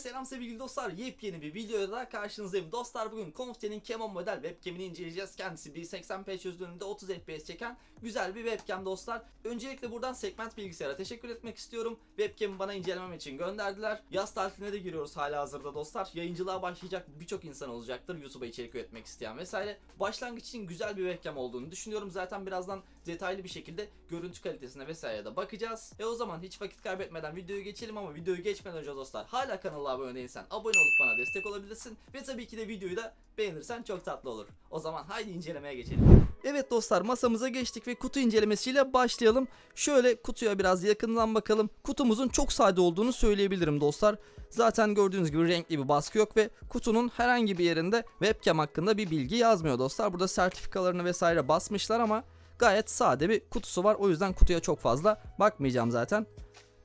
selam sevgili dostlar. Yepyeni bir videoda da karşınızdayım. Dostlar bugün Confte'nin Canon model webcam'ini inceleyeceğiz. Kendisi 1080p çözünürlüğünde 30 fps çeken güzel bir webcam dostlar. Öncelikle buradan segment bilgisayara teşekkür etmek istiyorum. Webcam'i bana incelemem için gönderdiler. Yaz tatiline de giriyoruz hala hazırda dostlar. Yayıncılığa başlayacak birçok insan olacaktır. YouTube'a içerik üretmek isteyen vesaire. Başlangıç için güzel bir webcam olduğunu düşünüyorum. Zaten birazdan detaylı bir şekilde görüntü kalitesine vesaire de bakacağız. E o zaman hiç vakit kaybetmeden videoyu geçelim ama videoyu geçmeden önce dostlar hala kanala abone değilsen abone olup bana destek olabilirsin ve tabii ki de videoyu da beğenirsen çok tatlı olur. O zaman haydi incelemeye geçelim. Evet dostlar masamıza geçtik ve kutu incelemesiyle başlayalım. Şöyle kutuya biraz yakından bakalım. Kutumuzun çok sade olduğunu söyleyebilirim dostlar. Zaten gördüğünüz gibi renkli bir baskı yok ve kutunun herhangi bir yerinde webcam hakkında bir bilgi yazmıyor dostlar. Burada sertifikalarını vesaire basmışlar ama gayet sade bir kutusu var. O yüzden kutuya çok fazla bakmayacağım zaten.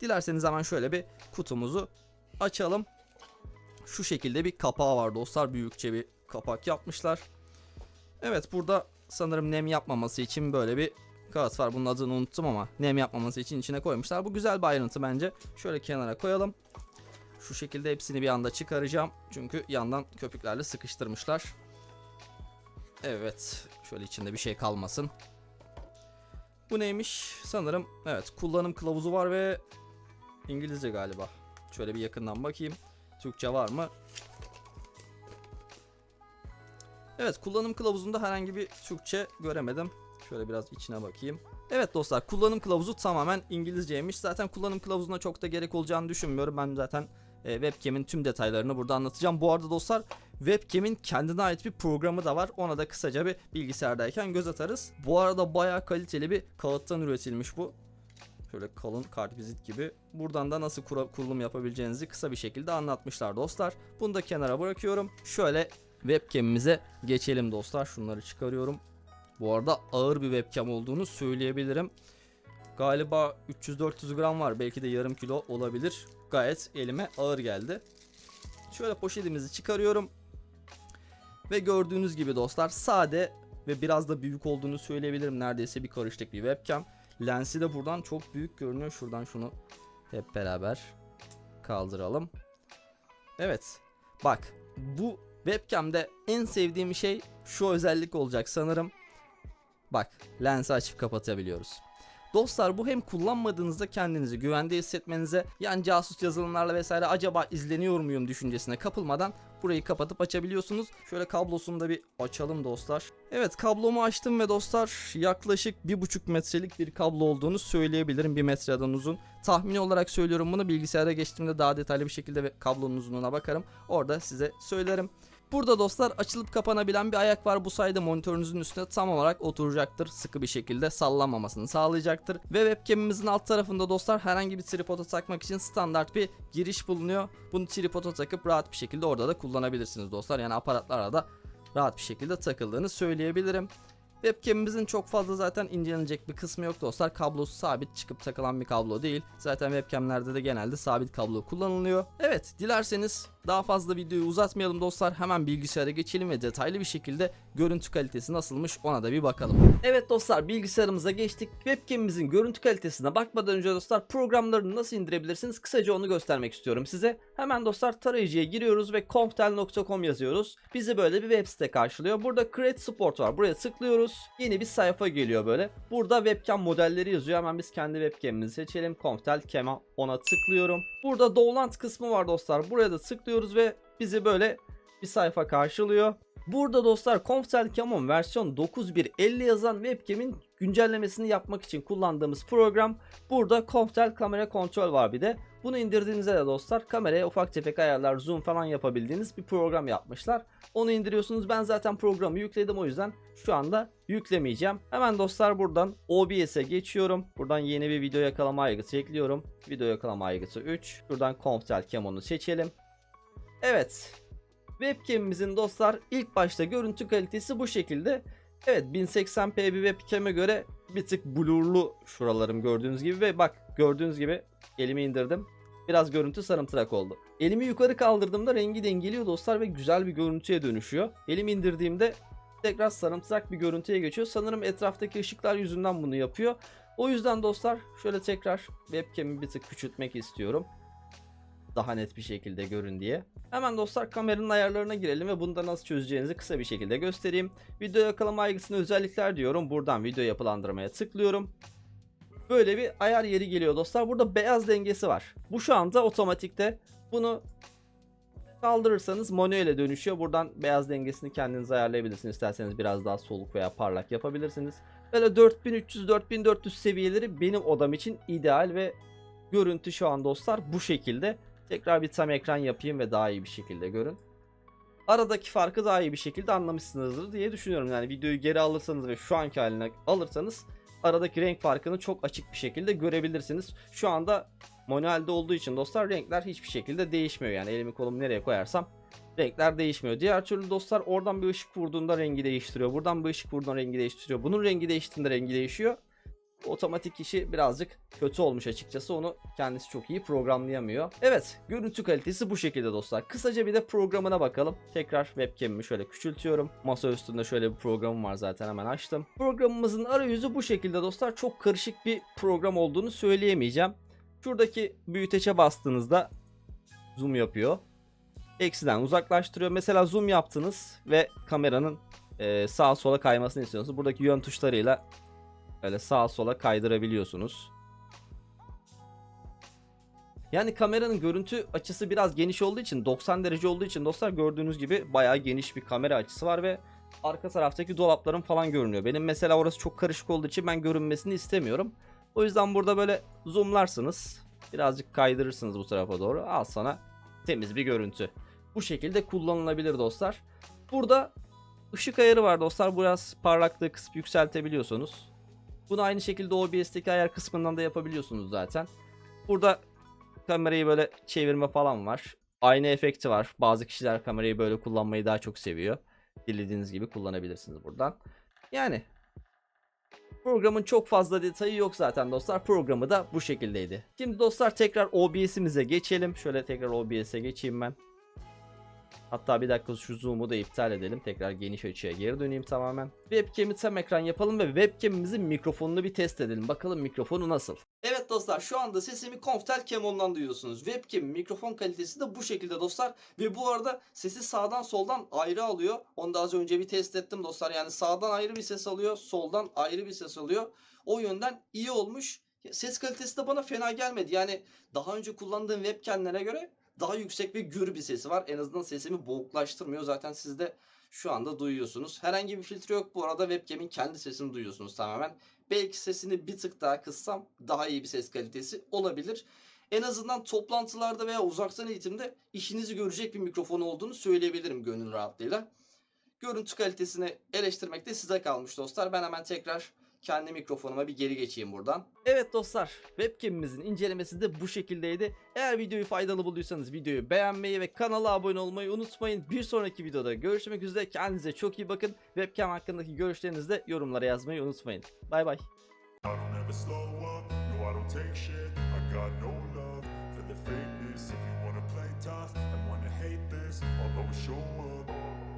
Dilerseniz hemen şöyle bir kutumuzu açalım. Şu şekilde bir kapağı var dostlar. Büyükçe bir kapak yapmışlar. Evet burada sanırım nem yapmaması için böyle bir kağıt var. Bunun adını unuttum ama nem yapmaması için içine koymuşlar. Bu güzel bir ayrıntı bence. Şöyle kenara koyalım. Şu şekilde hepsini bir anda çıkaracağım. Çünkü yandan köpüklerle sıkıştırmışlar. Evet. Şöyle içinde bir şey kalmasın. Bu neymiş? Sanırım evet kullanım kılavuzu var ve İngilizce galiba. Şöyle bir yakından bakayım. Türkçe var mı? Evet kullanım kılavuzunda herhangi bir Türkçe göremedim. Şöyle biraz içine bakayım. Evet dostlar kullanım kılavuzu tamamen İngilizceymiş. Zaten kullanım kılavuzuna çok da gerek olacağını düşünmüyorum. Ben zaten e, webcam'in tüm detaylarını burada anlatacağım. Bu arada dostlar webcam'in kendine ait bir programı da var. Ona da kısaca bir bilgisayardayken göz atarız. Bu arada bayağı kaliteli bir kağıttan üretilmiş bu. Şöyle kalın kartvizit gibi. Buradan da nasıl kurulum yapabileceğinizi kısa bir şekilde anlatmışlar dostlar. Bunu da kenara bırakıyorum. Şöyle webcam'imize geçelim dostlar. Şunları çıkarıyorum. Bu arada ağır bir webcam olduğunu söyleyebilirim. Galiba 300-400 gram var. Belki de yarım kilo olabilir. Gayet elime ağır geldi. Şöyle poşetimizi çıkarıyorum. Ve gördüğünüz gibi dostlar sade ve biraz da büyük olduğunu söyleyebilirim. Neredeyse bir karışlık bir webcam. Lensi de buradan çok büyük görünüyor. Şuradan şunu hep beraber kaldıralım. Evet. Bak bu webcam'de en sevdiğim şey şu özellik olacak sanırım. Bak lensi açıp kapatabiliyoruz. Dostlar bu hem kullanmadığınızda kendinizi güvende hissetmenize yani casus yazılımlarla vesaire acaba izleniyor muyum düşüncesine kapılmadan burayı kapatıp açabiliyorsunuz. Şöyle kablosunu da bir açalım dostlar. Evet kablomu açtım ve dostlar yaklaşık 1,5 metrelik bir kablo olduğunu söyleyebilirim. 1 metreden uzun. Tahmini olarak söylüyorum bunu bilgisayara geçtiğimde daha detaylı bir şekilde kablonun uzunluğuna bakarım. Orada size söylerim. Burada dostlar açılıp kapanabilen bir ayak var. Bu sayede monitörünüzün üstüne tam olarak oturacaktır. Sıkı bir şekilde sallanmamasını sağlayacaktır. Ve webcam'imizin alt tarafında dostlar herhangi bir tripoda takmak için standart bir giriş bulunuyor. Bunu tripoda takıp rahat bir şekilde orada da kullanabilirsiniz dostlar. Yani aparatlara da rahat bir şekilde takıldığını söyleyebilirim. Webcam'imizin çok fazla zaten incelenecek bir kısmı yok dostlar. Kablosu sabit çıkıp takılan bir kablo değil. Zaten webcam'lerde de genelde sabit kablo kullanılıyor. Evet dilerseniz daha fazla videoyu uzatmayalım dostlar. Hemen bilgisayara geçelim ve detaylı bir şekilde görüntü kalitesi nasılmış ona da bir bakalım. Evet dostlar bilgisayarımıza geçtik. Webcam'imizin görüntü kalitesine bakmadan önce dostlar programlarını nasıl indirebilirsiniz kısaca onu göstermek istiyorum size. Hemen dostlar tarayıcıya giriyoruz ve conftel.com yazıyoruz. Bizi böyle bir web site karşılıyor. Burada Create Support var. Buraya tıklıyoruz. Yeni bir sayfa geliyor böyle. Burada webcam modelleri yazıyor. Hemen biz kendi webcam'imizi seçelim. Conftel Kema ona tıklıyorum. Burada Download kısmı var dostlar. Buraya da tıklıyoruz ve bizi böyle bir sayfa karşılıyor. Burada dostlar Conftel Camon versiyon 9150 yazan webcam'in güncellemesini yapmak için kullandığımız program. Burada Conftel kamera kontrol var bir de. Bunu indirdiğinizde de dostlar kameraya ufak tefek ayarlar, zoom falan yapabildiğiniz bir program yapmışlar. Onu indiriyorsunuz. Ben zaten programı yükledim o yüzden şu anda yüklemeyeceğim. Hemen dostlar buradan OBS'e geçiyorum. Buradan yeni bir video yakalama aygıtı ekliyorum. Video yakalama aygıtı 3. Buradan Conftel Camon'u seçelim. Evet. Webcam'imizin dostlar ilk başta görüntü kalitesi bu şekilde. Evet 1080p bir webcam'e göre bir tık blurlu şuralarım gördüğünüz gibi ve bak gördüğünüz gibi elimi indirdim. Biraz görüntü sarımtırak oldu. Elimi yukarı kaldırdığımda rengi dengeliyor dostlar ve güzel bir görüntüye dönüşüyor. Elimi indirdiğimde tekrar sarımtırak bir görüntüye geçiyor. Sanırım etraftaki ışıklar yüzünden bunu yapıyor. O yüzden dostlar şöyle tekrar webcam'i bir tık küçültmek istiyorum. Daha net bir şekilde görün diye. Hemen dostlar kameranın ayarlarına girelim ve bunu da nasıl çözeceğinizi kısa bir şekilde göstereyim. Video yakalama aygısına özellikler diyorum. Buradan video yapılandırmaya tıklıyorum. Böyle bir ayar yeri geliyor dostlar. Burada beyaz dengesi var. Bu şu anda otomatikte. Bunu kaldırırsanız manuele dönüşüyor. Buradan beyaz dengesini kendiniz ayarlayabilirsiniz. İsterseniz biraz daha soluk veya parlak yapabilirsiniz. Böyle 4300-4400 seviyeleri benim odam için ideal ve görüntü şu an dostlar bu şekilde. Tekrar bir tam ekran yapayım ve daha iyi bir şekilde görün. Aradaki farkı daha iyi bir şekilde anlamışsınızdır diye düşünüyorum. Yani videoyu geri alırsanız ve şu anki haline alırsanız aradaki renk farkını çok açık bir şekilde görebilirsiniz. Şu anda manuelde olduğu için dostlar renkler hiçbir şekilde değişmiyor. Yani elimi kolumu nereye koyarsam renkler değişmiyor. Diğer türlü dostlar oradan bir ışık vurduğunda rengi değiştiriyor. Buradan bir ışık vurduğunda rengi değiştiriyor. Bunun rengi değiştiğinde rengi değişiyor. Otomatik işi birazcık kötü olmuş açıkçası. Onu kendisi çok iyi programlayamıyor. Evet, görüntü kalitesi bu şekilde dostlar. Kısaca bir de programına bakalım. Tekrar webcam'imi şöyle küçültüyorum. Masa üstünde şöyle bir programım var zaten hemen açtım. Programımızın arayüzü bu şekilde dostlar. Çok karışık bir program olduğunu söyleyemeyeceğim. Şuradaki büyüteçe bastığınızda zoom yapıyor. Eksiden uzaklaştırıyor. Mesela zoom yaptınız ve kameranın e, sağa sola kaymasını istiyorsunuz. Buradaki yön tuşlarıyla böyle sağa sola kaydırabiliyorsunuz. Yani kameranın görüntü açısı biraz geniş olduğu için 90 derece olduğu için dostlar gördüğünüz gibi bayağı geniş bir kamera açısı var ve arka taraftaki dolapların falan görünüyor. Benim mesela orası çok karışık olduğu için ben görünmesini istemiyorum. O yüzden burada böyle zoomlarsınız. Birazcık kaydırırsınız bu tarafa doğru. Al sana temiz bir görüntü. Bu şekilde kullanılabilir dostlar. Burada ışık ayarı var dostlar. Biraz parlaklığı kısıp yükseltebiliyorsunuz. Bunu aynı şekilde OBS'teki ayar kısmından da yapabiliyorsunuz zaten. Burada kamerayı böyle çevirme falan var. Ayna efekti var. Bazı kişiler kamerayı böyle kullanmayı daha çok seviyor. Dilediğiniz gibi kullanabilirsiniz buradan. Yani Programın çok fazla detayı yok zaten dostlar. Programı da bu şekildeydi. Şimdi dostlar tekrar OBS'imize geçelim. Şöyle tekrar OBS'e geçeyim ben. Hatta bir dakika şu zoom'u da iptal edelim. Tekrar geniş açıya geri döneyim tamamen. Webcam'i tam ekran yapalım ve webcam'imizin mikrofonunu bir test edelim. Bakalım mikrofonu nasıl? Evet dostlar şu anda sesimi Conftel Camon'dan duyuyorsunuz. Webcam mikrofon kalitesi de bu şekilde dostlar. Ve bu arada sesi sağdan soldan ayrı alıyor. Onu da az önce bir test ettim dostlar. Yani sağdan ayrı bir ses alıyor. Soldan ayrı bir ses alıyor. O yönden iyi olmuş. Ses kalitesi de bana fena gelmedi. Yani daha önce kullandığım webcamlere göre daha yüksek ve gür bir sesi var. En azından sesimi boğuklaştırmıyor. Zaten siz de şu anda duyuyorsunuz. Herhangi bir filtre yok bu arada. Webcam'in kendi sesini duyuyorsunuz tamamen. Belki sesini bir tık daha kıssam daha iyi bir ses kalitesi olabilir. En azından toplantılarda veya uzaktan eğitimde işinizi görecek bir mikrofon olduğunu söyleyebilirim gönül rahatlığıyla. Görüntü kalitesini eleştirmek de size kalmış dostlar. Ben hemen tekrar kendi mikrofonuma bir geri geçeyim buradan. Evet dostlar, webcam'imizin incelemesi de bu şekildeydi. Eğer videoyu faydalı bulduysanız videoyu beğenmeyi ve kanala abone olmayı unutmayın. Bir sonraki videoda görüşmek üzere. Kendinize çok iyi bakın. Webcam hakkındaki görüşlerinizi de yorumlara yazmayı unutmayın. Bay bay. I don't ever slow up, no I don't take shit I got no love for the fakeness If you wanna play tough and wanna hate this I'll always show up